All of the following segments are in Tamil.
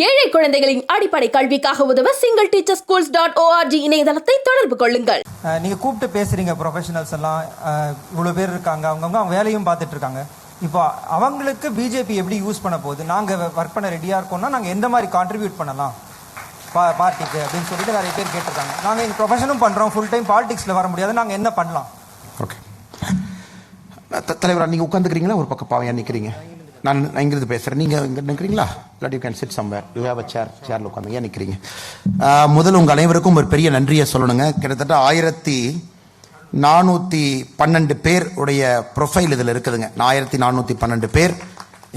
ஏழை குழந்தைகளின் அடிப்படை கல்விக்காக உதவ single teacher schools dot ORG இணையதளத்தை தொடர்பு கொள்ளுங்கள். அஹ் நீங்க கூப்பிட்டு பேசுறீங்க ப்ரொஃபஷனல்ஸ் எல்லாம். அஹ் இவ்வளவு பேர் இருக்காங்க. அவங்கவுங்க அவங்க வேலையும் பார்த்துட்டு இருக்காங்க. இப்போ அவங்களுக்கு பிஜேபி எப்படி யூஸ் பண்ண போகுது? நாங்க ஒர்க் பண்ண ரெடியா இருக்கோம்னா நாங்க எந்த மாதிரி கான்ட்ரிபியூட் பண்ணலாம்? பா பார்ட்டிக்கு அப்படின்னு சொல்லிட்டு நிறைய பேர் கேட்டிருக்காங்க. நாங்க எங்க ப்ரொஃபஷனும் பண்றோம். ஃபுல் டைம் பாலிடிக்ஸ்ல வர முடியாது. நாங்க என்ன பண்ணலாம்? ஓகே தலைவரா நீங்கள் உட்காந்துக்கிறீங்களா ஒரு பக்கம் பாவையா நிற்கிறீங்க நான் நான் இங்கிருந்து பேசுகிறேன் நீங்கள் இங்கே நிற்கிறீங்களா இல்லாட்டி you can sit somewhere you have a chair சேரில் உட்காந்து ஏன் நிற்கிறீங்க முதல் உங்கள் அனைவருக்கும் ஒரு பெரிய நன்றியை சொல்லணுங்க. கிட்டத்தட்ட ஆயிரத்தி நானூற்றி பன்னெண்டு பேர் உடைய ப்ரொஃபைல் இதில் இருக்குதுங்க. ஆயிரத்தி நானூற்றி பன்னெண்டு பேர்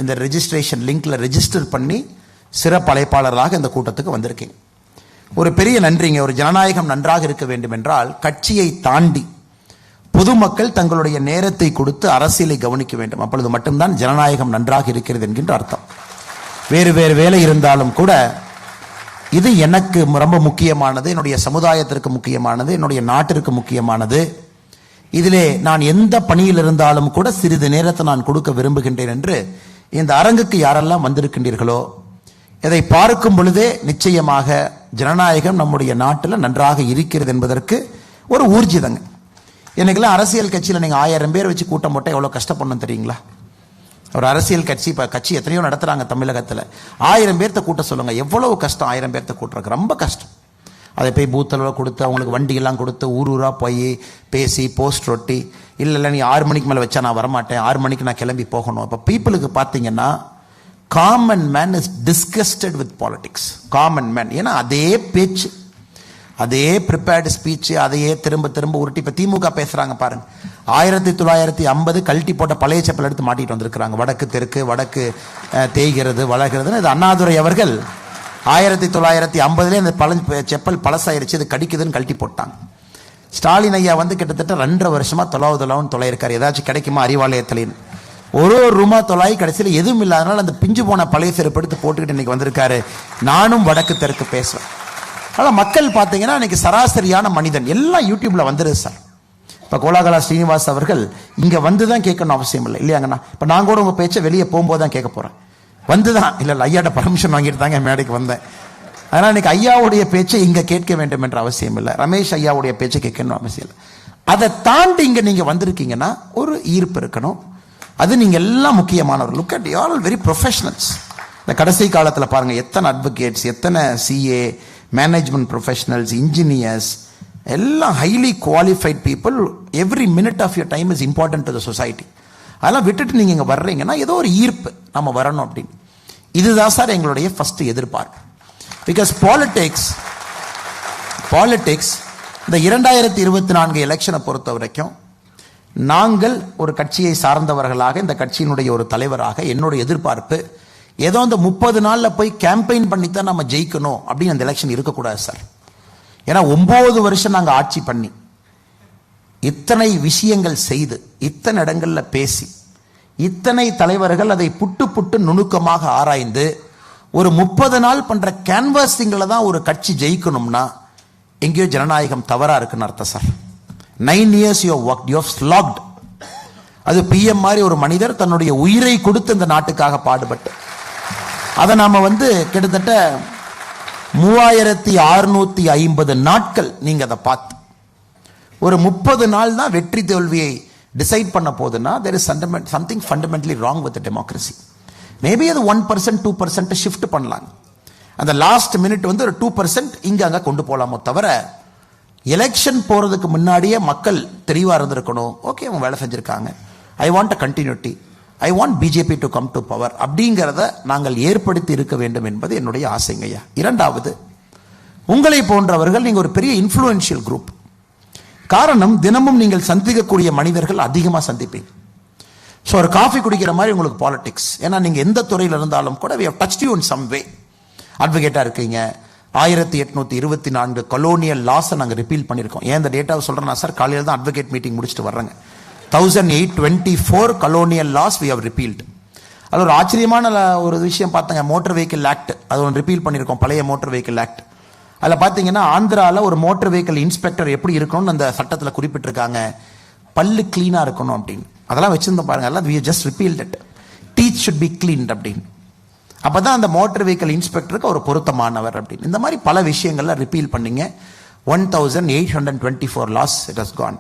இந்த ரெஜிஸ்ட்ரேஷன் லிங்க்கில் ரெஜிஸ்டர் பண்ணி சிறப்பு அழைப்பாளர்களாக இந்த கூட்டத்துக்கு வந்திருக்கீங்க ஒரு பெரிய நன்றிங்க. ஒரு ஜனநாயகம் நன்றாக இருக்க வேண்டும் என்றால் கட்சியை தாண்டி பொதுமக்கள் தங்களுடைய நேரத்தை கொடுத்து அரசியலை கவனிக்க வேண்டும். அப்பொழுது மட்டும்தான் ஜனநாயகம் நன்றாக இருக்கிறது என்கின்ற அர்த்தம். வேறு வேறு வேலை இருந்தாலும் கூட இது எனக்கு ரொம்ப முக்கியமானது என்னுடைய சமுதாயத்திற்கு முக்கியமானது என்னுடைய நாட்டிற்கு முக்கியமானது. இதிலே நான் எந்த பணியில் இருந்தாலும் கூட சிறிது நேரத்தை நான் கொடுக்க விரும்புகின்றேன் என்று இந்த அரங்குக்கு யாரெல்லாம் வந்திருக்கின்றீர்களோ இதை பார்க்கும் பொழுதே நிச்சயமாக ஜனநாயகம் நம்முடைய நாட்டில் நன்றாக இருக்கிறது என்பதற்கு ஒரு ஊர்ஜிதங்க. எனக்கெல்லாம் அரசியல் கட்சியில் நீங்கள் ஆயிரம் பேர் வச்சு கூட்டம் போட்டால் எவ்வளோ கஷ்டப்படணும் தெரியுங்களா? ஒரு அரசியல் கட்சி இப்போ கட்சி எத்தனையோ நடத்துகிறாங்க தமிழகத்தில். ஆயிரம் பேர்த்த கூட்ட சொல்லுங்கள் எவ்வளவு கஷ்டம் ஆயிரம் பேர்த்த கூட்டுறக்கு ரொம்ப கஷ்டம். அதை போய் பூத்தளவில் கொடுத்து அவங்களுக்கு வண்டியெல்லாம் கொடுத்து ஊர் ஊராக போய் பேசி போஸ்ட் ஒட்டி இல்லை இல்லை நீ ஆறு மணிக்கு மேலே வச்சா நான் வரமாட்டேன். ஆறு மணிக்கு நான் கிளம்பி போகணும். இப்போ பீப்புளுக்கு பார்த்தீங்கன்னா common man is disgusted with politics common man ஏன்னா அதே பேச்சு அதே ப்ரிப்பேர்டு ஸ்பீச் அதையே திரும்ப திரும்ப உருட்டி இப்போ திமுக பேசுகிறாங்க பாருங்க. ஆயிரத்தி தொள்ளாயிரத்தி ஐம்பது கழட்டி போட்ட பழைய செப்பல் எடுத்து மாட்டிட்டு வந்திருக்கிறாங்க. வடக்கு தெற்கு வடக்கு தேய்கிறது வளர்கிறதுன்னு இது அண்ணாதுரை அவர்கள் ஆயிரத்தி தொள்ளாயிரத்தி ஐம்பதுலேயே அந்த பழ செப்பல் பழசாயிருச்சு இது கடிக்குதுன்னு கழட்டி போட்டாங்க. ஸ்டாலின் ஐயா வந்து கிட்டத்தட்ட ரெண்டரை வருஷமாக தொலாவு தொலாவுன்னு தொலையிருக்காரு. ஏதாச்சும் கிடைக்குமா அறிவாலயத்திலேன்னு. ஒரு ஒரு ரூமா தொலாய் கடைசியில் எதுவும் இல்லாதனால அந்த பிஞ்சு போன பழைய செருப்பு எடுத்து போட்டுக்கிட்டு இன்னைக்கு வந்திருக்காரு. நானும் வடக்கு தெற்கு பேசுவேன் ஆனால் மக்கள் பார்த்தீங்கன்னா இன்னைக்கு சராசரியான மனிதன். எல்லாம் யூடியூப்ல வந்துடுது சார். இப்போ கோலாகலா ஸ்ரீனிவாஸ் அவர்கள் இங்கே வந்து தான் கேட்கணும் அவசியம் இல்லை. இல்லையாங்கண்ணா? இப்போ நான் கூட உங்கள் பேச்சை வெளியே போகும்போது தான் கேட்க போகிறேன் வந்து தான் இல்லை இல்லை ஐயாட்ட பர்மிஷன் வாங்கிட்டு தாங்க மேடைக்கு வந்தேன். அதனால் இன்னைக்கு ஐயாவுடைய பேச்சை இங்கே கேட்க வேண்டும் என்ற அவசியம் இல்லை. ரமேஷ் ஐயாவுடைய பேச்சை கேட்கணும் அவசியம் இல்லை. அதை தாண்டி இங்கே நீங்கள் வந்திருக்கீங்கன்னா ஒரு ஈர்ப்பு இருக்கணும். அது நீங்கள் எல்லாம் முக்கியமானவர். Look at all very professionals இந்த கடைசி காலத்தில் பாருங்கள் எத்தனை அட்வொகேட்ஸ் எத்தனை சிஏ மேனேஜ்மெண்ட் ப்ரொஃபஷனல்ஸ் இன்ஜினியர்ஸ் எல்லாம் highly qualified people every minute of your time is important to the society அதெல்லாம் விட்டுட்டு நீங்கள் இங்கே வர்றீங்கன்னா ஏதோ ஒரு ஈர்ப்பு நம்ம வரணும் அப்படின்னு. இதுதான் சார் எங்களுடைய ஃபஸ்ட்டு எதிர்பார்ப்பு. பிகாஸ் பாலிடிக்ஸ் பாலிடிக்ஸ் இந்த இரண்டாயிரத்தி இருபத்தி நான்கு எலெக்ஷனை பொறுத்த வரைக்கும் நாங்கள் ஒரு கட்சியை சார்ந்தவர்களாக இந்த கட்சியினுடைய ஒரு தலைவராக என்னுடைய எதிர்பார்ப்பு ஏதோ இந்த முப்பது நாளில் போய் கேம்பெயின் பண்ணித்தான் நம்ம ஜெயிக்கணும் அப்படின்னு அந்த எலெக்ஷன் இருக்கக்கூடாது சார் ஏன்னா ஒம்பது வருஷம் நாங்கள் ஆட்சி பண்ணி இத்தனை விஷயங்கள் செய்து இத்தனை இடங்களில் பேசி இத்தனை தலைவர்கள் அதை புட்டு புட்டு நுணுக்கமாக ஆராய்ந்து ஒரு முப்பது நாள் பண்ணுற கேன்வாசிங்ல தான் ஒரு கட்சி ஜெயிக்கணும்னா எங்கேயோ ஜனநாயகம் தவறாக இருக்குன்னு அர்த்தம் sir nine years you work you slogged அது பிஎம் மாதிரி ஒரு மனிதர் தன்னுடைய உயிரை கொடுத்து இந்த நாட்டுக்காக பாடுபட்டு அதை நாம் வந்து கிட்டத்தட்ட மூவாயிரத்தி அறுநூத்தி ஐம்பது நாட்கள் நீங்கள் அதை பார்த்து. ஒரு முப்பது நாள் தான் வெற்றி தோல்வியை டிசைட் பண்ண போதுன்னா there is something fundamentally wrong with democracy maybe அது one percent two percent shift பண்ணலாம். அந்த லாஸ்ட் மினிட் வந்து ஒரு டூ பர்சன்ட் இங்கே அங்கே கொண்டு போகலாமோ தவிர எலெக்ஷன் போகிறதுக்கு முன்னாடியே மக்கள் தெளிவாக இருந்திருக்கணும். ஓகே அவங்க வேலை செஞ்சுருக்காங்க. I want a continuity I want BJP to come to power அப்படிங்கிறத நாங்கள் ஏற்படுத்தி இருக்க வேண்டும் என்பது என்னுடைய ஆசைங்கய்யா இரண்டாவது உங்களை போன்றவர்கள் நீங்கள் ஒரு பெரிய இன்ஃப்ளூயன்ஷியல் குரூப் காரணம் தினமும் நீங்கள் சந்திக்கக்கூடிய மனிதர்கள் அதிகமாக சந்திப்பீங்க. ஸோ ஒரு காஃபி குடிக்கிற மாதிரி உங்களுக்கு பாலிடிக்ஸ் ஏன்னா நீங்கள் எந்த துறையில் இருந்தாலும் கூட we touch touched you some way way. அட்வொகேட்டாக இருக்கீங்க. ஆயிரத்தி எட்நூத்தி இருபத்தி நான்கு கொலோனியல் லாஸை நாங்கள் ரிப்பீல் பண்ணியிருக்கோம். ஏன் இந்த டேட்டாவை சொல்கிறேன்னா சார் காலையில் தான் அட்வொகேட் மீட்டிங் முடிச்சுட்டு வர்றேங்க. Thousand eight twenty four colonial laws we have repealed அது ஒரு ஆச்சரியமான ஒரு விஷயம் பார்த்தங்க. மோட்டர் வெஹிக்கிள் ஆக்ட் அது ஒன்று ரிப்பீல் பண்ணியிருக்கோம். பழைய மோட்டர் வெஹிக்கிள் ஆக்ட் அதில் பார்த்தீங்கன்னா ஆந்திராவில் ஒரு மோட்டர் வெஹிக்கிள் இன்ஸ்பெக்டர் எப்படி இருக்கணும்னு அந்த சட்டத்தில் குறிப்பிட்டிருக்காங்க. பல்லு க்ளீனாக இருக்கணும் அப்படின்னு. அதெல்லாம் வச்சுருந்தோம் பாருங்கள் எல்லாம் we just repealed it teach should be cleaned அப்படின்னு. அப்போ தான் அந்த மோட்டர் வெஹிக்கல் இன்ஸ்பெக்டருக்கு ஒரு பொருத்தமானவர் அப்படின்னு. இந்த மாதிரி பல விஷயங்கள்லாம் ரிப்பீல் பண்ணிங்க. One thousand eight hundred twenty four laws it has gone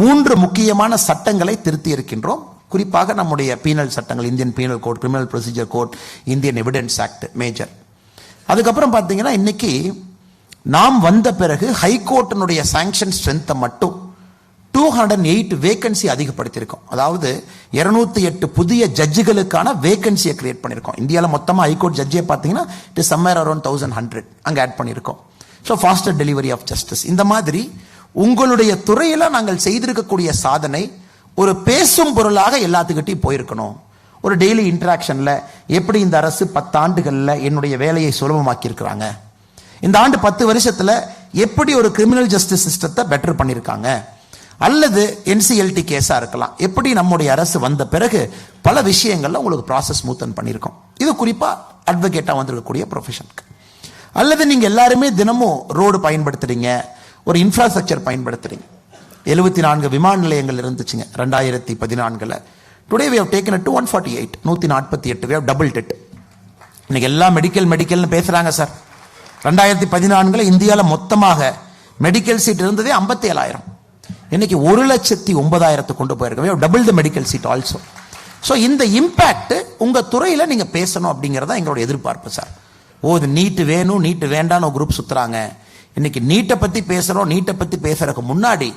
மூன்று முக்கியமான சட்டங்களை திருத்தி இருக்கின்றோம். குறிப்பாக நம்முடைய பீனல் சட்டங்கள் Indian penal code criminal procedure code Indian evidence act major அதுக்கப்புறம் பார்த்தீங்கன்னா இன்னைக்கு நாம் வந்த பிறகு ஹைகோர்ட்டினுடைய சாங்ஷன் ஸ்ட்ரென்த்தை மட்டும் two hundred and eight vacancy அதிகப்படுத்தியிருக்கோம். அதாவது இருநூத்தி எட்டு புதிய ஜட்ஜுகளுக்கான வேகன்சியை கிரியேட் பண்ணியிருக்கோம். இந்தியாவில் மொத்தமாக ஹைகோர்ட் ஜட்ஜே பார்த்தீங்கன்னா it is somewhere around thousand hundred அங்கே ஆட் பண்ணியிருக்கோம். So faster delivery of justice இந்த மாதிரி உங்களுடைய துறையில் நாங்கள் செய்திருக்கக்கூடிய சாதனை ஒரு பேசும் பொருளாக எல்லாத்துக்கிட்டையும் போயிருக்கணும். ஒரு டெய்லி இன்ட்ராக்ஷனில் எப்படி இந்த அரசு பத்தாண்டுகளில் என்னுடைய வேலையை சுலபமாக்கி இருக்கிறாங்க இந்த ஆண்டு பத்து வருஷத்துல எப்படி ஒரு கிரிமினல் ஜஸ்டிஸ் சிஸ்டத்தை பெட்டர் பண்ணியிருக்காங்க? அல்லது என்சிஎல்டி கேஸா இருக்கலாம். எப்படி நம்முடைய அரசு வந்த பிறகு பல விஷயங்கள்ல உங்களுக்கு ப்ராசஸ் மூத்தன் பண்ணியிருக்கோம். இது குறிப்பா அட்வொகேட்டா வந்திருக்கக்கூடிய ப்ரொஃபஷனுக்கு அல்லது நீங்க எல்லாருமே தினமும் ரோடு பயன்படுத்துறீங்க. ஒரு இன்ஃப்ராஸ்ட்ரக்சர் பயன்படுத்துறீங்க. எழுபத்தி நான்கு விமான நிலையங்கள் இருந்துச்சுங்க ரெண்டாயிரத்தி பதினான்கில். Today we have taken two one forty eight நூற்றி நாற்பத்தி எட்டு வி ஹவ் டபுள் டெட் இன்னைக்கு எல்லாம் மெடிக்கல் மெடிக்கல்னு பேசுகிறாங்க சார் ரெண்டாயிரத்தி பதினான்கில் இந்தியாவில் மொத்தமாக மெடிக்கல் சீட் இருந்ததே ஐம்பத்தி ஏழாயிரம் இன்னைக்கு ஒரு லட்சத்தி ஒன்பதாயிரத்து கொண்டு போயிருக்கோம். Double the medical seat also so இந்த இம்பேக்ட் உங்கள் துறையில் நீங்கள் பேசணும் அப்படிங்கிறதா எங்களோட எதிர்பார்ப்பு சார் ஓ இது நீட்டு வேணும் நீட்டு வேண்டான்னு ஒரு குரூப் சுற்றுறாங்க இன்னைக்கு நீட்டை பத்தி பேசுறோம் நீட்டை பத்தி பேசுறதுக்கு முன்னாடி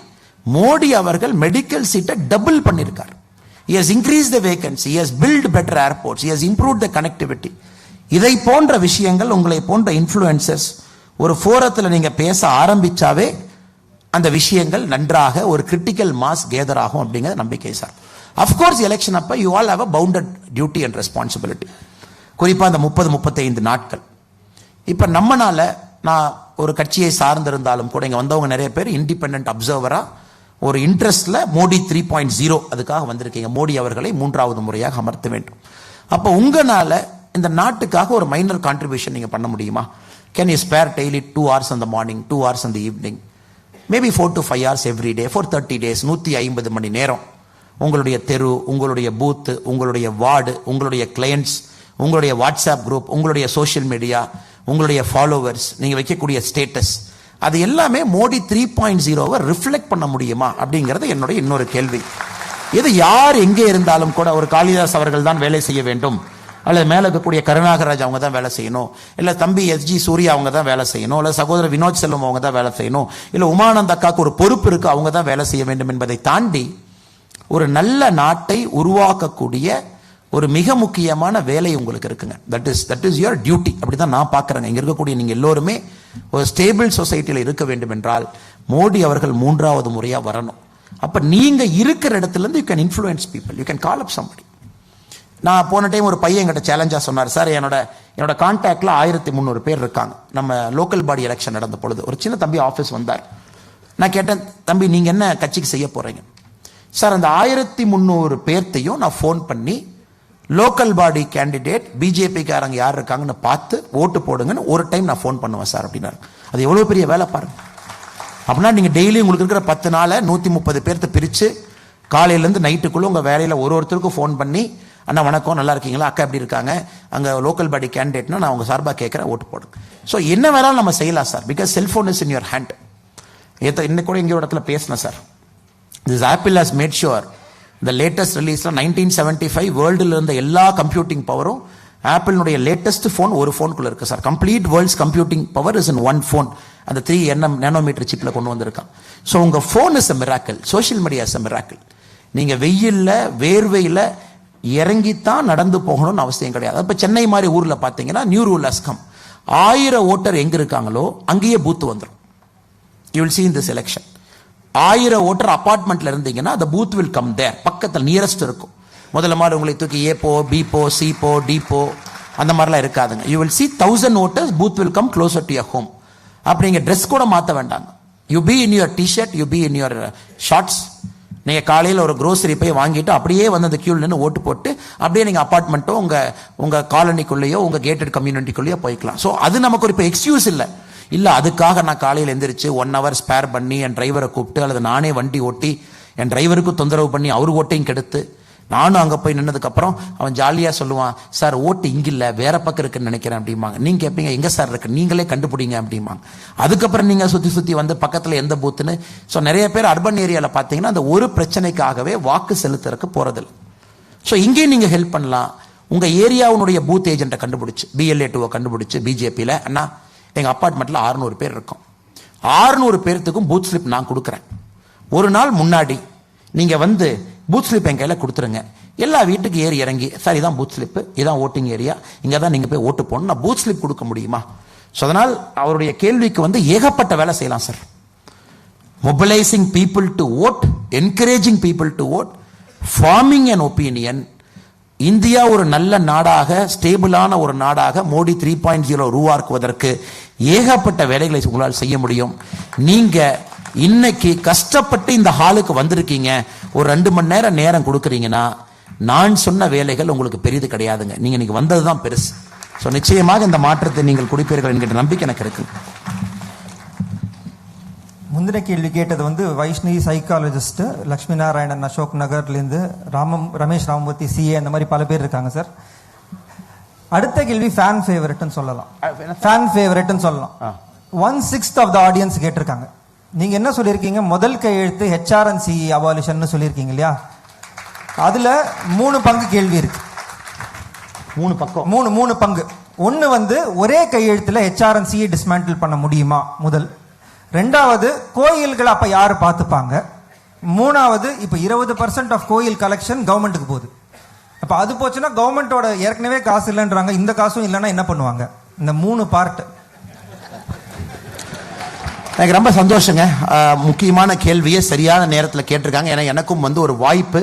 மோடி அவர்கள் மெடிக்கல் சீட்டை டபுள் பண்ணியிருக்கார். He increase increased the vacancy build has airports better improve the connectivity இதை போன்ற விஷயங்கள் உங்களை போன்ற இன்ஃப்ளூயன்சர்ஸ் ஒரு ஃபோரத்தில் நீங்க பேச ஆரம்பிச்சாவே அந்த விஷயங்கள் நன்றாக ஒரு கிரிட்டிக்கல் மாஸ் கேதர் ஆகும் அப்படிங்கிற நம்பிக்கை சார். அஃப்கோர்ஸ் எலெக்ஷன் அப்ப you all have a bounded duty and responsibility குறிப்பாக அந்த முப்பது முப்பத்தைந்து நாட்கள். இப்போ நம்மனால நான் ஒரு கட்சியை சார்ந்திருந்தாலும் கூட இங்கே வந்தவங்க நிறைய பேர் இண்டிபெண்ட் அப்சர்வராக ஒரு இன்ட்ரெஸ்டில் மோடி த்ரீ பாயிண்ட் ஜீரோ அதுக்காக வந்திருக்கீங்க. மோடி அவர்களை மூன்றாவது முறையாக அமர்த்த வேண்டும். அப்போ உங்களால் இந்த நாட்டுக்காக ஒரு மைனர் கான்ட்ரிபியூஷன் நீங்கள் பண்ண முடியுமா? Can you spare daily two hours அந்த மார்னிங் டூ ஹவர்ஸ் அந்த evening maybe four to five hours every day for thirty days நூற்றி ஐம்பது மணி நேரம். உங்களுடைய தெரு உங்களுடைய பூத்து உங்களுடைய வார்டு உங்களுடைய கிளையண்ட்ஸ் உங்களுடைய வாட்ஸ்அப் குரூப் உங்களுடைய சோஷியல் மீடியா உங்களுடைய ஃபாலோவர்ஸ் நீங்கள் வைக்கக்கூடிய ஸ்டேட்டஸ் அது எல்லாமே மோடி த்ரீ பாயிண்ட் ஜீரோவை ரிஃப்ளெக்ட் பண்ண முடியுமா அப்படிங்கிறது என்னுடைய இன்னொரு கேள்வி. இது யார் எங்கே இருந்தாலும் கூட ஒரு காளிதாஸ் அவர்கள் தான் வேலை செய்ய வேண்டும். அல்லது மேலே இருக்கக்கூடிய கருணாகராஜ் அவங்க தான் வேலை செய்யணும். இல்லை தம்பி எஸ்ஜி சூர்யா அவங்க தான் வேலை செய்யணும். இல்லை சகோதரர் வினோத் செல்வம் அவங்க தான் வேலை செய்யணும். இல்லை உமானந்த் அக்காக்கு ஒரு பொறுப்பு இருக்கு அவங்க தான் வேலை செய்ய வேண்டும் என்பதை தாண்டி ஒரு நல்ல நாட்டை உருவாக்கக்கூடிய ஒரு மிக முக்கியமான வேலை உங்களுக்கு இருக்குங்க. That is that is your duty அப்படி தான் நான் பார்க்குறேங்க. இங்கே இருக்கக்கூடிய நீங்கள் எல்லோருமே ஒரு ஸ்டேபிள் சொசைட்டியில் இருக்க வேண்டும் என்றால் மோடி அவர்கள் மூன்றாவது முறையாக வரணும். அப்போ நீங்கள் இருக்கிற இடத்துலேருந்து you can influence people you can call up somebody நான் போன டைம் ஒரு பையன் என்கிட்ட சேலஞ்சாக சொன்னார். சார் என்னோட என்னோட கான்டாக்டில் ஆயிரத்தி முந்நூறு பேர் இருக்காங்க. நம்ம லோக்கல் பாடி எலெக்ஷன் நடந்த பொழுது. ஒரு சின்ன தம்பி ஆஃபீஸ் வந்தார். நான் கேட்டேன் தம்பி நீங்கள் என்ன கட்சிக்கு செய்ய போகிறீங்க சார் அந்த ஆயிரத்தி முந்நூறு பேர்த்தையும் நான் ஃபோன் பண்ணி லோக்கல் பாடி கேண்டிடேட் பிஜேபிக்காரங்க யார் இருக்காங்கன்னு பார்த்து ஓட்டு போடுங்கன்னு ஒரு டைம் நான் ஃபோன் பண்ணுவேன் சார் அப்படின்னாரு. அது எவ்வளோ பெரிய வேலை பாருங்க. அப்படின்னா நீங்கள் டெய்லி உங்களுக்கு இருக்கிற பத்து நாளை நூற்றி முப்பது பேர்த்த பிரித்து காலையிலேருந்து நைட்டுக்குள்ளே உங்கள் வேலையில் ஒரு ஒருத்தருக்கும் ஃபோன் பண்ணி அண்ணா வணக்கம் நல்லா இருக்கீங்களா? அக்கா எப்படி இருக்காங்க? அங்கே லோக்கல் பாடி கேண்டிடேட்னா நான் உங்கள் சார்பாக கேட்குறேன் ஓட்டு போடுங்க. ஸோ என்ன வேணாலும் நம்ம செய்யலாம் sir because cellphone is in your hand ஏற்ற இன்னைக்கு கூட எங்கேயோ ஒரு இடத்துல பேசினேன் sir. This Apple has made sure இந்த லேட்டஸ்ட் ரிலீஸில் நைன்டீன் செவன்ட்டி ஃபைவ் வேர்ல்டில் இருந்த எல்லா கம்ப்யூட்டிங் பவரும் ஆப்பிளினுடைய லேட்டஸ்ட் ஃபோன் ஒரு ஃபோனுக்குள்ளே இருக்குது sir complete world's computing power is in one phone அந்த த்ரீ என்எம் நேனோமீட்டர் சிப்பில் கொண்டு வந்திருக்கான். ஸோ உங்கள் phone is a miracle social media is a miracle நீங்கள் வெயில்ல வேர்வையில் இறங்கித்தான் நடந்து போகணும்னு அவசியம் கிடையாது. இப்போ சென்னை மாதிரி ஊரில் பார்த்தீங்கன்னா நியூ ரூல் அஸ்கம் ஆயிரம் ஓட்டர் எங்கே இருக்காங்களோ அங்கேயே பூத்து வந்துடும் you will see in this election ஆயிரம் ஓட்டர் அப்பார்ட்மெண்ட்ல இருந்தீங்கன்னா அந்த பூத் வில் கம் தேர் பக்கத்தில் நியரஸ்ட் இருக்கும். முதல்ல மாதிரி உங்களை தூக்கி ஏ போ பி போ சி போ டி போ அந்த மாதிரிலாம் இருக்காதுங்க. You will see thousand voters booth will come closer to your home அப்படி ட்ரெஸ் கூட மாற்ற வேண்டாங்க. You be in your T-shirt you be in your shorts நீங்கள் காலையில் ஒரு க்ரோசரி போய் வாங்கிட்டு அப்படியே வந்து அந்த கியூல நின்று ஓட்டு போட்டு அப்படியே நீங்கள் அப்பார்ட்மெண்ட்டோ உங்கள் உங்கள் காலனிக்குள்ளேயோ உங்கள் கேட்டட் கம்யூனிட்டிக்குள்ளேயோ போய்க்கலாம். ஸோ அது நமக்கு ஒரு இப்போ எக்ஸ்கியூஸ் இல்லை. இல்லை அதுக்காக நான் காலையில் எந்திரிச்சு ஒன் ஹவர் ஸ்பேர் பண்ணி என் டிரைவரை கூப்பிட்டு அல்லது நானே வண்டி ஓட்டி என் டிரைவருக்கு தொந்தரவு பண்ணி அவர் ஓட்டையும் கெடுத்து நானும் அங்கே போய் நின்னதுக்கப்புறம் அவன் ஜாலியாக சொல்லுவான் சார் ஓட்டு இங்கே இல்லை வேற பக்கம் இருக்குன்னு நினைக்கிறேன் அப்படிம்பாங்க. நீங்கள் கேட்பீங்க எங்கே சார் இருக்கு? நீங்களே கண்டுபிடிங்க அப்படிம்பாங்க. அதுக்கப்புறம் நீங்கள் சுற்றி சுற்றி வந்து பக்கத்தில் எந்த பூத்துன்னு ஸோ நிறைய பேர் அர்பன் ஏரியாவில் பார்த்தீங்கன்னா அந்த ஒரு பிரச்சனைக்காகவே வாக்கு செலுத்துறதுக்கு போகிறதில்ல ஸோ இங்கேயும் நீங்கள் ஹெல்ப் பண்ணலாம். உங்கள் ஏரியாவுனுடைய பூத் ஏஜென்ட்டை கண்டுபிடிச்சு பிஎல்ஏ டூவை கண்டுபிடிச்சி பிஜேபியில் அண்ணா எங்கள் அப்பார்ட்மெண்ட்டில் 600 பேர் இருக்கும். ஆறுநூறு பேர்த்துக்கும் பூத் ஸ்லிப் நான் கொடுக்குறேன். ஒரு நாள் முன்னாடி நீங்கள் வந்து பூத் ஸ்லிப் என் கையில் கொடுத்துருங்க. எல்லா வீட்டுக்கு ஏறி இறங்கி சார் இதான் பூத் ஸ்லிப்பு இதான் ஓட்டிங் ஏரியா இங்கே தான் நீங்கள் போய் ஓட்டு போகணும் நான் பூத் ஸ்லிப் கொடுக்க முடியுமா? ஸோ அதனால் அவருடைய கேள்விக்கு வந்து ஏகப்பட்ட வேலை செய்யலாம் sir. Mobilising people to vote encouraging people to vote forming and opinion India ஒரு நல்ல நாடாக ஸ்டேபிளான ஒரு நாடாக மோடி த்ரீ பாயிண்ட் ஜீரோ உருவாக்குவதற்கு ஏகப்பட்ட வேலைகளை உங்களால் செய்ய முடியும். நீங்க இன்னைக்கு கஷ்டப்பட்டு இந்த ஹாலுக்கு வந்திருக்கீங்க. ஒரு ரெண்டு மணி நேரம் நேரம் கொடுக்குறீங்கன்னா நான் சொன்ன வேலைகள் உங்களுக்கு பெரிது கிடையாதுங்க. நீங்க இன்னைக்கு வந்தது தான் பெருசு. ஸோ நிச்சயமாக இந்த மாற்றத்தை நீங்கள் குடிப்பீர்கள் என்கிற நம்பிக்கை எனக்கு இருக்குது முந்தின கேள்வி கேட்டது வந்து வைஷ்ணவி சைக்காலஜிஸ்ட் லக்ஷ்மி நாராயணன் அசோக் நகர்லேருந்து ராமம் ரமேஷ் ராமமூர்த்தி சிஏ அந்த மாதிரி பல பேர் இருக்காங்க சார். அடுத்த கேள்வி ஃபேன் ஃபேவரட்னு சொல்லலாம். ஃபேன் ஃபேவரட்னு சொல்லலாம். One sixth of the audience கேட்டிருக்காங்க. நீங்க என்ன சொல்லியிருக்கீங்க? முதல் கையெழுத்து ஹெச்ஆர்என்சி அபாலிஷன் சொல்லியிருக்கீங்க இல்லையா? அதுல மூணு பங்கு கேள்வி இருக்கு. மூணு பக்கம். மூணு மூணு பங்கு. ஒன்னு வந்து ஒரே கையெழுத்துல ஹெச்ஆர்என்சியை டிஸ்மேண்டில் பண்ண முடியுமா? முதல். ரெண்டாவது கோயில்களை அப்ப யாரு பார்த்துப்பாங்க? மூணாவது இப்ப இருபது பர்சன்ட் ஆஃப் கோயில் கலெக்ஷன் கவர்மெண்ட்டுக்கு போகுது. அப்ப அது போச்சுன்னா கவர்மெண்ட்டோட ஏற்கனவே காசு இல்லைன்றாங்க. இந்த காசும் இல்லைன்னா என்ன பண்ணுவாங்க? இந்த மூணு பார்ட் எனக்கு ரொம்ப சந்தோஷங்க. முக்கியமான கேள்வியை சரியான நேரத்தில் கேட்டிருக்காங்க. ஏன்னா எனக்கும் வந்து ஒரு வாய்ப்பு.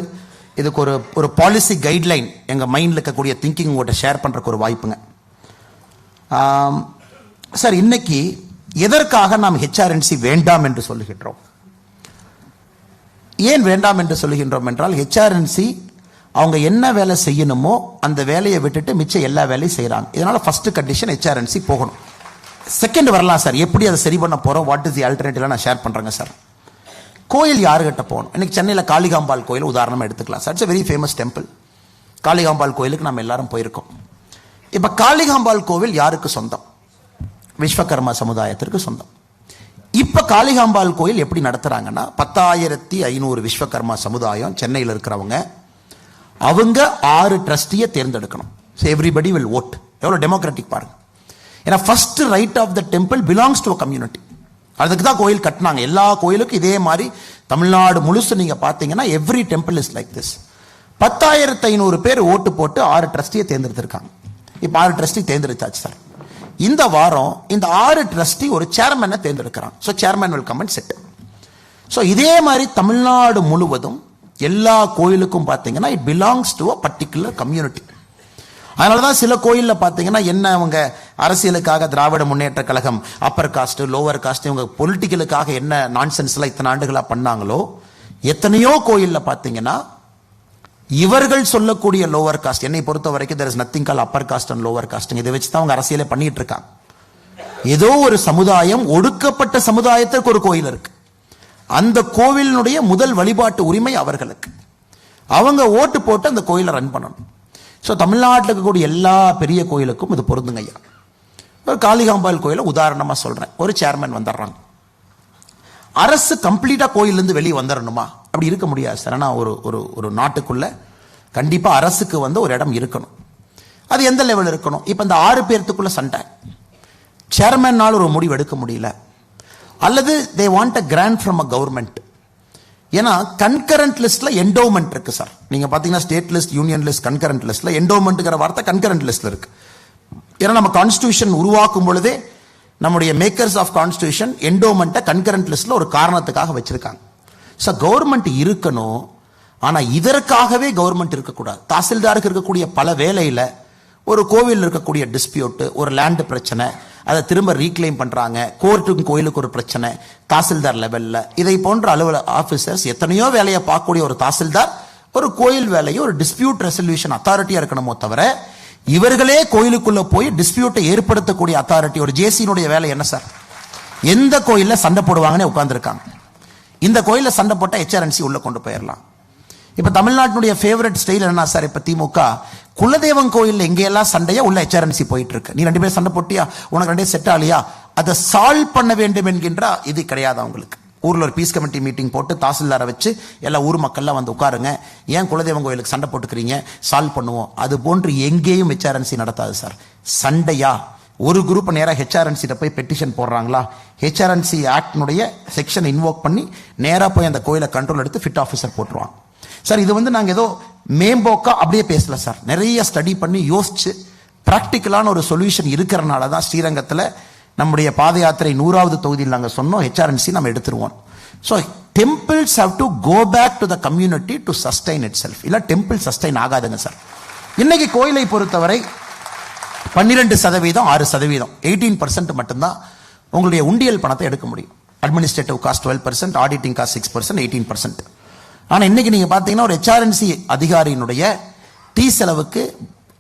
இதுக்கு ஒரு ஒரு பாலிசி கைட்லைன் எங்கள் மைண்டில் இருக்கக்கூடிய திங்கிங் உங்கள்கிட்ட ஷேர் பண்ணுறக்கு ஒரு வாய்ப்புங்க. சார் இன்னைக்கு எதற்காக நாம் ஹெச்ஆர்என்சி வேண்டாம் என்று சொல்லுகின்றோம்? ஏன் வேண்டாம் என்று சொல்லுகின்றோம் என்றால் ஹெச்ஆர்என்சி அவங்க என்ன வேலை செய்யணுமோ அந்த வேலையை விட்டுட்டு மிச்சம் எல்லா வேலையும் செய்கிறாங்க இதனால் ஃபஸ்ட்டு கண்டிஷன் ஹெச்ஆர்என்சி போகணும். செகண்ட் வரலாம் சார் எப்படி அதை சரி பண்ண போகிறோம் வாட் இஸ் தி ஆல்டர்னேட்டிவ் நான் ஷேர் பண்ணுறேங்க சார் கோயில் யாருக்கிட்ட போகணும்? இன்றைக்கி சென்னையில் காளிகாம்பாள் கோயில் உதாரணமாக எடுத்துக்கலாம். Sir it's very famous temple Kalikambal கோயிலுக்கு நம்ம எல்லாரும் போயிருக்கோம். இப்போ காளிகாம்பாள் கோவில் யாருக்கு சொந்தம்? விஸ்வகர்மா சமுதாயத்திற்கு சொந்தம். இப்போ காளிகாம்பாள் கோயில் எப்படி நடத்துகிறாங்கன்னா பத்தாயிரத்தி ஐநூறு விஸ்வகர்மா சமுதாயம் சென்னையில் இருக்கிறவங்க அவங்க ஆறு ட்ரஸ்டியை தேர்ந்தெடுக்கணும். ஸோ எவ்ரிபடி வில் ஓட் எவ்வளோ டெமோக்ராட்டிக் பாருங்க. ஏன்னா first right of the temple belongs to a community அதுக்கு தான் கோயில் கட்டினாங்க. எல்லா கோயிலுக்கும் இதே மாதிரி தமிழ்நாடு முழுசு நீங்கள் பார்த்தீங்கன்னா every temple is like this பத்தாயிரத்து ஐநூறு பேர் ஓட்டு போட்டு ஆறு ட்ரஸ்டியை தேர்ந்தெடுத்திருக்காங்க. இப்போ ஆறு ட்ரஸ்டி தேர்ந்தெடுத்தாச்சு சார். இந்த வாரம் இந்த ஆறு ட்ரஸ்டி ஒரு சேர்மனை தேர்ந்தெடுக்கிறான். So chairman will come and set so இதே மாதிரி தமிழ்நாடு முழுவதும் எல்லா கோயிலுக்கும் பார்த்தீங்கன்னா it belongs to a particular community அதனால தான் சில கோயிலில் பார்த்தீங்கன்னா என்ன அவங்க அரசியலுக்காக Dravida Munnetra Kazhagam upper caste lower caste இவங்க பொலிட்டிக்கலுக்காக என்ன நான்சென்ஸ்லாம் இத்தனை ஆண்டுகளாக பண்ணாங்களோ எத்தனையோ கோயிலில் பார்த்தீங்கன்னா இவர்கள் சொல்லக்கூடிய லோவர் காஸ்ட் என்னை பொறுத்த வரைக்கும் there is nothing call upper caste and lower caste இதை வச்சு தான் அவங்க அரசியலே பண்ணிட்டு இருக்காங்க. ஏதோ ஒரு சமுதாயம் ஒடுக்கப்பட்ட சமுதாயத்திற்கு ஒரு கோயில் இருக்கு. அந்த கோவிலினுடைய முதல் வழிபாட்டு உரிமை அவர்களுக்கு. அவங்க ஓட்டு போட்டு அந்த கோயிலை ரன் பண்ணணும். ஸோ தமிழ்நாட்டில் இருக்கக்கூடிய எல்லா பெரிய கோயிலுக்கும் இது பொருந்துங்க ஐயா. ஒரு காளிகாம்பாள் கோயிலை உதாரணமாக சொல்கிறேன் ஒரு சேர்மன் வந்துடுறாங்க. அரசு கம்ப்ளீட்டாக கோயிலேருந்து வெளியே வந்துடணுமா அப்படி இருக்க முடியாது சார். ஆனால் ஒரு ஒரு ஒரு நாட்டுக்குள்ள கண்டிப்பாக அரசுக்கு வந்து ஒரு இடம் இருக்கணும். அது எந்த லெவல் இருக்கணும்? இப்போ இந்த ஆறு பேர்த்துக்குள்ள சண்டை. சேர்மேனால் ஒரு முடிவு எடுக்க முடியல. அல்லது they want a grant from a government ஏன்னா கன்கரண்ட் லிஸ்ட்ல என்டோமெண்ட் இருக்கு சார். நீங்க பாத்தீங்கன்னா state list union list concurrent லிஸ்ட்ல என்டோமெண்ட்ங்கிற வார்த்தை கன்கரண்ட் லிஸ்ட்ல இருக்கு. ஏன்னா நம்ம கான்ஸ்டியூஷன் உருவாக்கும் பொழுதே நம்முடைய மேக்கர்ஸ் ஆஃப் கான்ஸ்டியூஷன் என்டோமெண்ட்டை கன்கரண்ட் லிஸ்ட்ல ஒரு காரணத்துக்காக வச்சிருக்காங்க. ஸோ கவர்மெண்ட் இருக்கணும் ஆனால் இதற்காகவே கவர்மெண்ட் இருக்கக்கூடாது. தாசில்தாருக்கு இருக்கக்கூடிய பல வேலையில் ஒரு கோவில் இருக்கக்கூடிய டிஸ்பியூட்டு ஒரு லேண்டு பிரச்சனை அதை திரும்ப ரீக்ளைம் பண்ணுறாங்க கோர்ட்டுக்கும் கோயிலுக்கு ஒரு பிரச்சனை தாசில்தார் லெவலில் இதை போன்ற அலுவலக ஆஃபீஸர்ஸ் எத்தனையோ வேலையை பார்க்கக்கூடிய ஒரு தாசில்தார் ஒரு கோயில் வேலையை ஒரு டிஸ்பியூட் ரெசல்யூஷன் அத்தாரிட்டியாக இருக்கணுமோ தவிர இவர்களே கோயிலுக்குள்ளே போய் டிஸ்பியூட்டை ஏற்படுத்தக்கூடிய அத்தாரிட்டி ஒரு ஜேசியினுடைய வேலை என்ன சார்? எந்த கோயிலில் சண்டை போடுவாங்கன்னு உட்காந்துருக்காங்க இந்த கோயிலில் சண்டை போட்டால் ஹெச்ஆர்என்சி உள்ளே கொண்டு போயிடலாம் இப்போ தமிழ்நாட்டினுடைய ஃபேவரட் ஸ்டைல் என்ன சார் இப்போ திமுக குலதெய்வம் கோயிலில் எங்கேயெல்லாம் சண்டையா உள்ள ஹெச்ஆர்என்சி போயிட்டு இருக்கு நீ ரெண்டு பேரும் சண்டை போட்டியா? உனக்கு ரெண்டே செட் ஆலியா? அதை சால்வ் பண்ண வேண்டும் என்கின்ற இது கிடையாது அவங்களுக்கு. ஊரில் ஒரு பீஸ் கமிட்டி மீட்டிங் போட்டு தாசில்தாரை வச்சு எல்லா ஊர் மக்கள்லாம் வந்து உட்காருங்க. ஏன் குலதெய்வம் கோயிலுக்கு சண்டை போட்டுக்கிறீங்க? சால்வ் பண்ணுவோம். அது போன்று எங்கேயும் ஹெச்ஆர்என்சி நடத்தாது சார் சண்டையா? ஒரு குரூப் நேராக ஹெச்ஆர்என்சிட்ட போய் பெட்டிஷன் போடுறாங்களா? ஹெச்ஆர்என்சி ஆக்டினுடைய செக்ஷன் இன்வோக் பண்ணி நேராக போய் அந்த கோயிலை கண்ட்ரோல் எடுத்து ஃபிட் ஆஃபீஸர் போட்டுருவாங்க. சார் இது வந்து நாங்கள் ஏதோ மேம்போக்கா அப்படியே பேசல சார் நிறைய ஸ்டடி பண்ணி யோசிச்சு ப்ராக்டிக்கலான ஒரு சொல்யூஷன் இருக்கிறனால தான் ஸ்ரீரங்கத்தில் நம்முடைய பாத யாத்திரை நூறாவது தொகுதியில் நாங்கள் சொன்னோம். ஹெச்ஆர்என்சி நம்ம எடுத்துருவோம். So temples have to go back to the community to sustain itself இல்லை டெம்பிள் சஸ்டைன் ஆகாதுங்க சார் இன்னைக்கு கோயிலை பொறுத்தவரை பன்னிரெண்டு சதவீதம் ஆறு சதவீதம். எயிட்டீன் பர்சன்ட் மட்டும்தான் உங்களுடைய உண்டியல் பணத்தை எடுக்க முடியும். Administrative cost twelve percent auditing cost six percent eighteen percent ஆனால் இன்னைக்கு நீங்கள் பார்த்தீங்கன்னா ஒரு ஹெச்ஆர்என்சி அதிகாரியினுடைய டீ செலவுக்கு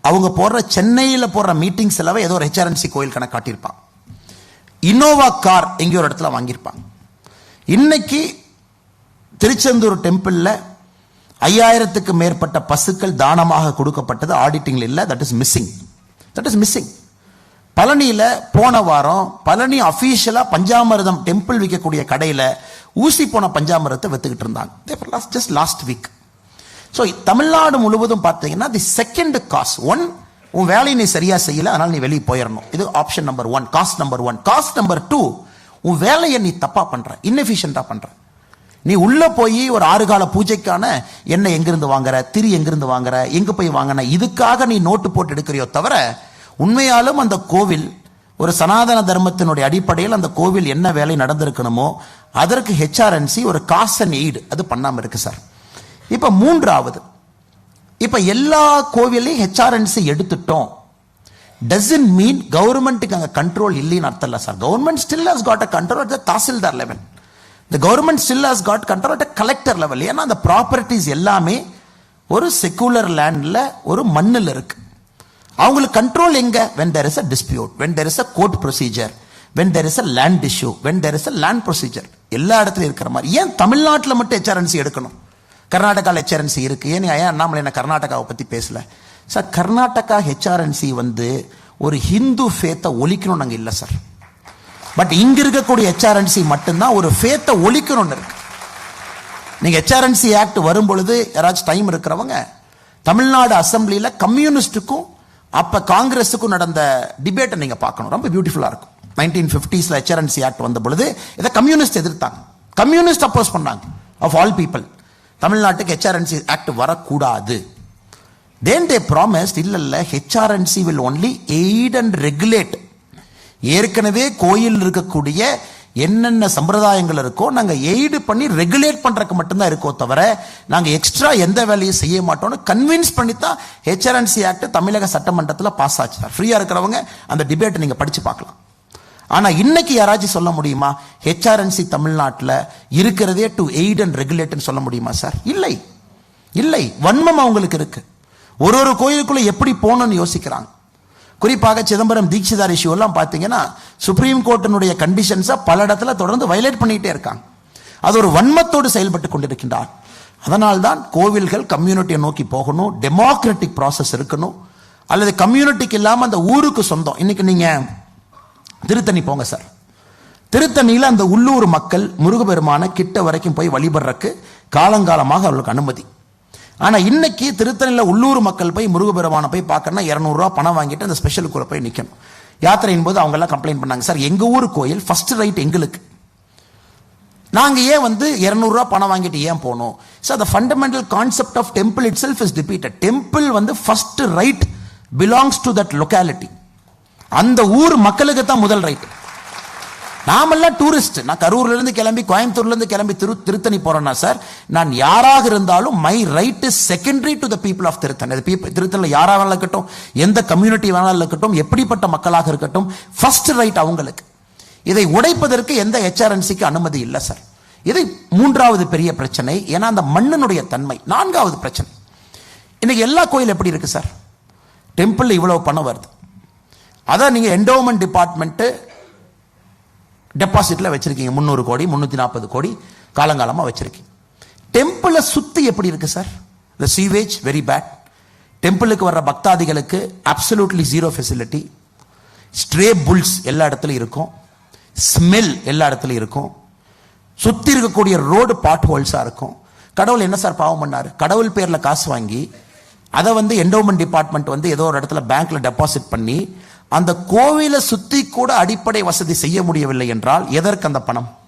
அவங்க போடுற சென்னையில் போடுற மீட்டிங் செலவை ஏதோ ஒரு ஹெச்ஆர்என்சி கோயில் கணக்கு காட்டியிருப்பாங்க. இனோவா கார் எங்கேயோ ஒரு இடத்துல வாங்கியிருப்பாங்க. இன்னைக்கு திருச்செந்தூர் டெம்பிளில் ஐயாயிரத்துக்கு மேற்பட்ட பசுக்கள் தானமாக கொடுக்கப்பட்டது ஆடிட்டிங்ல இல்லை that is missing that is missing பழனியில் போன வாரம் பழனி அஃபீஷியலாக பஞ்சாமிர்தம் டெம்பிள் விற்கக்கூடிய கடையில் ஊசி போன பஞ்சாமிரத்தை வித்துக்கிட்டு இருந்தாங்க. Just last week so Tamil Nadu முழுவதும் பார்த்தீங்கன்னா தி செகண்ட் காஸ் ஒன் உன் வேலையை நீ சரியாக செய்யல அதனால் நீ வெளியே போயிடணும் இது option number one caste number one caste number two உன் வேலையை நீ தப்பாக பண்ணுற இன்எஃபிஷியண்டாக பண்ணுற நீ உள்ள போய் ஒரு ஆறு கால பூஜைக்கான எண்ணெய் எங்கிருந்து வாங்குற திரி எங்கிருந்து வாங்குற எங்க போய் வாங்கின இதுக்காக நீ நோட்டு போட்டு எடுக்கிறியோ தவிர உண்மையாலும் அந்த கோவில் ஒரு சனாதன தர்மத்தினுடைய அடிப்படையில் அந்த கோவில் என்ன வேலை நடந்திருக்கணுமோ அதற்கு ஹெச்ஆர்என்சி ஒரு காஸ் அண்ட் எய்டு அது பண்ணாமல் இருக்கு சார். இப்போ மூன்றாவது இப்போ எல்லா கோவிலையும் ஹெச்ஆர்என்சி எடுத்துட்டோம். டசன் மீன் கவர்மெண்ட்டுக்கு அங்கே கண்ட்ரோல் இல்லைன்னு அர்த்தம் இல்லை sir. Government still has got a control at the tahsildar level the government still has got control at collector level ஏன்னா அந்த ப்ராப்பர்ட்டிஸ் எல்லாமே ஒரு செக்குலர் லேண்டில் ஒரு மண்ணில் இருக்கு. அவங்களுக்கு கண்ட்ரோல் எங்க? When there is a dispute when there is a court procedure when there is a land issue when there is a land procedure எல்லா இடத்துலையும் இருக்கிற மாதிரி. ஏன் தமிழ்நாட்டில் மட்டும் ஹெச்ஆர்என்சி எடுக்கணும்? கர்நாடகாவில் ஹெச்ஆர்என்சி இருக்கு. ஏன் ஏன் அண்ணாமலை என்ன கர்நாடகாவை பற்றி பேசல? சார் கர்நாடகா ஹெச்ஆர்என்சி வந்து ஒரு ஹிந்து ஃபேத்தை ஒழிக்கணும் நாங்கள் இல்லை சார். பட் இங்க இருக்கக்கூடிய ஹெச்ஆர்என்சி மட்டும்தான் ஒரு ஃபேத்தை ஒழிக்கணும்னு இருக்கு. நீங்க ஹெச்ஆர்என்சி ஆக்ட் வரும்பொழுது யாராச்சும் டைம் இருக்கிறவங்க தமிழ்நாடு அசெம்பிளியில கம்யூனிஸ்டுக்கும் அப்ப காங்கிரஸுக்கும் நடந்த டிபேட்டை நீங்க பார்க்கணும். ரொம்ப பியூட்டிஃபுல்லா இருக்கும். நைன்டீன் பிப்டிஸ்ல ஹெச்ஆர்என்சி ஆக்ட் வந்த பொழுது இதை கம்யூனிஸ்ட் எதிர்த்தாங்க. கம்யூனிஸ்ட் அப்போஸ் பண்ணாங்க ஆஃப் ஆல் பீப்புள் தமிழ்நாட்டுக்கு ஹெச்ஆர்என்சி ஆக்ட் வரக்கூடாது. தேன் தே ப்ராமிஸ்ட் இல்லை இல்லை HRNC will only aid and regulate ஏற்கனவே கோயில் இருக்கக்கூடிய என்னென்ன சம்பிரதாயங்கள் இருக்கோ நாங்கள் எய்டு பண்ணி ரெகுலேட் பண்ணுறதுக்கு மட்டும்தான் இருக்கோ தவிர நாங்கள் எக்ஸ்ட்ரா எந்த வேலையும் செய்ய மாட்டோம்னு கன்வின்ஸ் பண்ணி தான் ஹெச்ஆர்என்சி ஆக்ட் தமிழக சட்டமன்றத்தில் பாஸ் ஆச்சு. சார் ஃப்ரீயாக இருக்கிறவங்க அந்த டிபேட்டை நீங்கள் படித்து பார்க்கலாம். ஆனால் இன்னைக்கு யாராச்சும் சொல்ல முடியுமா? ஹெச்ஆர்என்சி தமிழ்நாட்டில் இருக்கிறதே டு எய்ட் அண்ட் ரெகுலேட்னு சொல்ல முடியுமா சார் இல்லை. இல்லை. வன்மம் அவங்களுக்கு இருக்குது ஒரு ஒரு கோயிலுக்குள்ளே எப்படி போகணும்னு யோசிக்கிறாங்க. குறிப்பாக சிதம்பரம் தீட்சிதார் இஷ்யூலாம் பார்த்தீங்கன்னா சுப்ரீம் கோர்ட்டினுடைய கண்டிஷன்ஸை பல இடத்துல தொடர்ந்து வயலேட் பண்ணிகிட்டே இருக்காங்க. அது ஒரு வன்மத்தோடு செயல்பட்டு கொண்டிருக்கின்றார். அதனால்தான் கோவில்கள் கம்யூனிட்டியை நோக்கி போகணும் டெமோக்ராட்டிக் ப்ராசஸ் இருக்கணும் அல்லது கம்யூனிட்டிக்கு இல்லாமல் அந்த ஊருக்கு சொந்தம். இன்னைக்கு நீங்கள் திருத்தணி போங்க சார் திருத்தணியில் அந்த உள்ளூர் மக்கள் முருகபெருமான கிட்ட வரைக்கும் போய் வழிபடுறக்கு காலங்காலமாக அவர்களுக்கு அனுமதி. ஆனா இன்னைக்கு திருத்தணியில உள்ளூர் மக்கள் போய் முருகபெருமான போய் பார்க்கணும்னா இரநூறுவா பணம் வாங்கிட்டு அந்த ஸ்பெஷல் கூட போய் நிற்கணும் யாத்திரையின் போது அவங்க எல்லாம் கம்ப்ளைண்ட் பண்ணாங்க. சார் எங்க ஊர் கோயில் ஃபர்ஸ்ட் ரைட் எங்களுக்கு. நாங்க ஏன் வந்து இரநூறுவா பணம் வாங்கிட்டு ஏன் போனோம்? Sir the fundamental concept of temple itself is defeated temple வந்து first right belongs to that locality அந்த ஊர் மக்களுக்கு தான் முதல் ரைட் நாமெல்லாம் டூரிஸ்ட் நான் கரூர்லேருந்து கிளம்பி கோயம்புத்தூர்லேருந்து கிளம்பி திரு திருத்தணி போறேன்னா சார் நான் யாராக இருந்தாலும் my right is secondary to the people of Tiruttani அது திருத்தணியில் யாராக வேணாலும் இருக்கட்டும் எந்த கம்யூனிட்டி வேணாலும் இருக்கட்டும் எப்படிப்பட்ட மக்களாக இருக்கட்டும் ஃபர்ஸ்ட் ரைட் அவங்களுக்கு. இதை உடைப்பதற்கு எந்த ஹெச்ஆர்என்சிக்கு அனுமதி இல்லை சார் இது மூன்றாவது பெரிய பிரச்சனை. ஏன்னா அந்த மண்ணினுடைய தன்மை நான்காவது பிரச்சனை. இன்னைக்கு எல்லா கோயில் எப்படி இருக்கு சார் டெம்பிள் இவ்வளவு பணம் வருது. அதான் நீங்க என்டோமெண்ட் டிபார்ட்மெண்ட்டு டெபாசிட்ல வச்சிருக்கீங்க. முந்நூறு கோடி முந்நூற்றி நாற்பது கோடி காலங்காலமா வச்சிருக்கீங்க. டெம்பிளை சுத்தி எப்படி இருக்கு sir the sewage very bad டெம்பிளுக்கு வர்ற பக்தாதிகளுக்கு absolutely zero facility stray bulls எல்லா இடத்துலையும் இருக்கும். ஸ்மெல் எல்லா இடத்துலையும் இருக்கும். சுத்தி இருக்கக்கூடிய ரோடு பாட் ஹோல்ஸா இருக்கும். கடவுள் என்ன சார் பாவம் பண்ணார்? கடவுள் பேரில் காசு வாங்கி அதை வந்து என்டோமெண்ட் டிபார்ட்மெண்ட் வந்து ஏதோ ஒரு இடத்துல பேங்க்ல டெபாசிட் பண்ணி அந்த கோவிலை சுத்தி கூட அடிப்படை வசதி செய்ய முடியவில்லை என்றால் எதற்கு அந்த பணம்?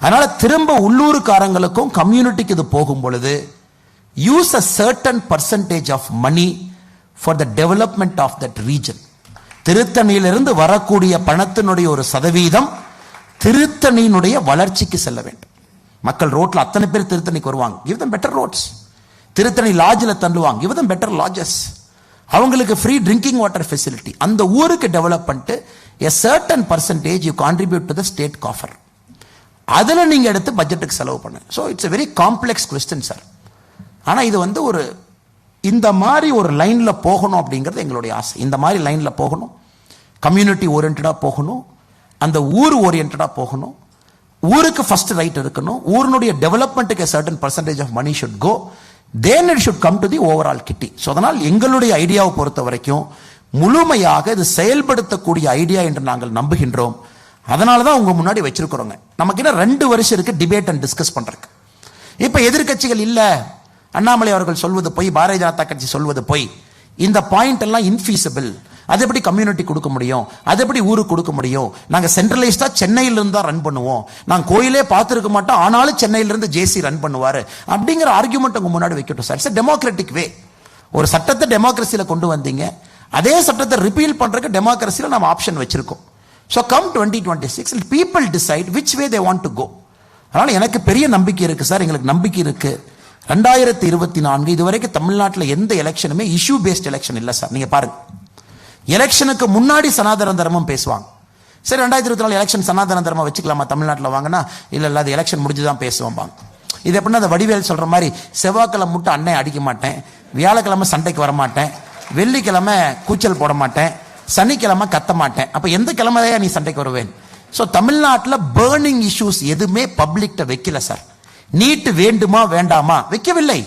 அதனால திரும்ப உள்ளூருக்காரங்களுக்கும் கம்யூனிட்டிக்கு இது போகும் பொழுது use a certain percentage of money for the development of that region திருத்தணியிலிருந்து வரக்கூடிய பணத்தினுடைய ஒரு சதவீதம் திருத்தணியினுடைய வளர்ச்சிக்கு செல்ல வேண்டும். மக்கள் ரோட்ல அத்தனை பேர் திருத்தணிக்கு வருவாங்க. Give them better roads Tiruttani லாட்ஜில் தள்ளுவாங்க. கிவ் தம் பெட்டர் லாட்ஜஸ் அவங்களுக்கு ஃப்ரீ ட்ரிங்கிங் வாட்டர் ஃபெசிலிட்டி அந்த ஊருக்கு டெவலப் பண்ணிட்டு a certain percentage you contribute to the state coffer அதில் நீங்கள் எடுத்து பட்ஜெட்டுக்கு செலவு பண்ணு. So it's a very complex question sir ஆனால் இது வந்து ஒரு இந்த மாதிரி ஒரு லைனில் போகணும் அப்படிங்கிறது எங்களுடைய ஆசை. இந்த மாதிரி லைனில் போகணும். கம்யூனிட்டி ஓரியன்டாக போகணும். அந்த ஊர் ஓரியன்டாக போகணும். ஊருக்கு ஃபர்ஸ்ட் ரைட் இருக்கணும். ஊரினுடைய டெவலப்மெண்ட்டுக்கு certain percentage of money should go then it should come to the overall kitty so அதனால் எங்களுடைய ஐடியாவை பொறுத்த வரைக்கும் முழுமையாக இது செயல்படுத்தக்கூடிய ஐடியா என்று நாங்கள் நம்புகின்றோம். அதனால தான் உங்கள் முன்னாடி வச்சிருக்கிறோங்க. நமக்கு என்ன ரெண்டு வருஷம் இருக்கு டிபேட் அண்ட் டிஸ்கஸ் பண்ணுறதுக்கு இப்போ எதிர்க்கட்சிகள் இல்லை. அண்ணாமலை அவர்கள் சொல்வது போய் பாரதிய ஜனதா கட்சி சொல்வது போய். இந்த பாயிண்ட் எல்லாம் இன்ஃபீஸபிள் அது எப்படி கம்யூனிட்டி கொடுக்க முடியும்? அது எப்படி ஊருக்கு கொடுக்க முடியும்? நாங்க சென்ட்ரலைஸ்டா சென்னையில இருந்து தான் ரன் பண்ணுவோம். நாங்கள் கோயிலே பார்த்துருக்க மாட்டோம். ஆனாலும் சென்னையில இருந்து ஜேசி ரன் பண்ணுவாரு. அப்படிங்கிற ஆர்குமெண்ட் உங்க முன்னாடி வைக்கட்டும் சார் இட்ஸ் டெமோக்ராட்டிக் வே ஒரு சட்டத்தை டெமோக்ரஸியில் கொண்டு வந்தீங்க. அதே சட்டத்தை ரிப்பீல் பண்றதுக்கு டெமோக்ரஸியில் நம்ம ஆப்ஷன் வச்சிருக்கோம். So come twenty twenty six people decide which way they want to go அதனால எனக்கு பெரிய நம்பிக்கை இருக்கு சார் எங்களுக்கு நம்பிக்கை இருக்கு. ரெண்டாயிரத்தி இருபத்தி நான்கு இதுவரைக்கும் தமிழ்நாட்டில் எந்த எலெக்ஷனுமே இஷ்யூ பேஸ்ட் எலெக்ஷன் இல்லை சார் நீங்க பாருங்க. எலெக்ஷனுக்கு முன்னாடி சனாதன தர்மம் பேசுவாங்க. சரி ரெண்டாயிரத்தி இருபத்தி நாலு எலெக்ஷன் சனாதன தர்மம் வச்சுக்கலாமா? தமிழ்நாட்டில் வாங்கினா இல்லை இல்லை அது எலெக்ஷன் முடிஞ்சு தான் பேசுவோம் இது எப்படின்னா அந்த வடிவேல் சொல்கிற மாதிரி செவ்வாய்க்கிழமை மட்டும் அன்னை அடிக்க மாட்டேன். வியாழக்கிழமை சண்டைக்கு வர மாட்டேன் வெள்ளிக்கிழமை கூச்சல் போட மாட்டேன். சனிக்கிழமை கத்த மாட்டேன். அப்போ எந்த கிழமையா நீ சண்டைக்கு வருவேன்? ஸோ தமிழ்நாட்டில் பேர்னிங் இஷ்யூஸ் எதுவுமே பப்ளிக்ட வைக்கல சார் நீட்டு வேண்டுமா வேண்டாமா? வைக்கவில்லை.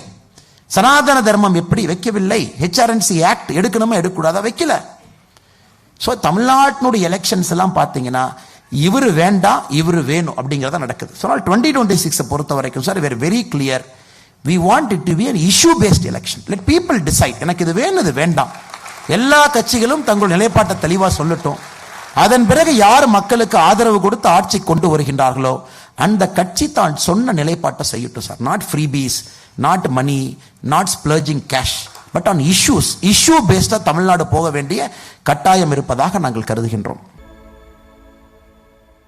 சனாதன தர்மம் எப்படி வைக்கவில்லை? ஹெச்ஆர்என்சி ஆக்ட் எடுக்கணுமா எடுக்கக்கூடாதா? வைக்கல. ஸோ தமிழ்நாட்டினுடைய எலெக்ஷன்ஸ் எல்லாம் பார்த்தீங்கன்னா இவர் வேண்டாம் இவர் வேணும் அப்படிங்கிறத நடக்குது. ஸோ டுவெண்ட்டி டுவெண்ட்டி சிக்ஸை பொறுத்த வரைக்கும் sir we're very clear we want it to be an issue based election let people decide எனக்கு இது வேணும் இது வேண்டாம். எல்லா கட்சிகளும் தங்கள் நிலைப்பாட்டை தெளிவாக சொல்லட்டும். அதன் பிறகு யார் மக்களுக்கு ஆதரவு கொடுத்து ஆட்சி கொண்டு வருகின்றார்களோ அந்த கட்சி தான் சொன்ன நிலைப்பாட்டை செய்யட்டும் sir not freebies not money not splurging cash but on issues issue பேஸ்டாக தமிழ்நாடு போக வேண்டிய கட்டாயம் இருப்பதாக நாங்கள் கருதுகின்றோம்.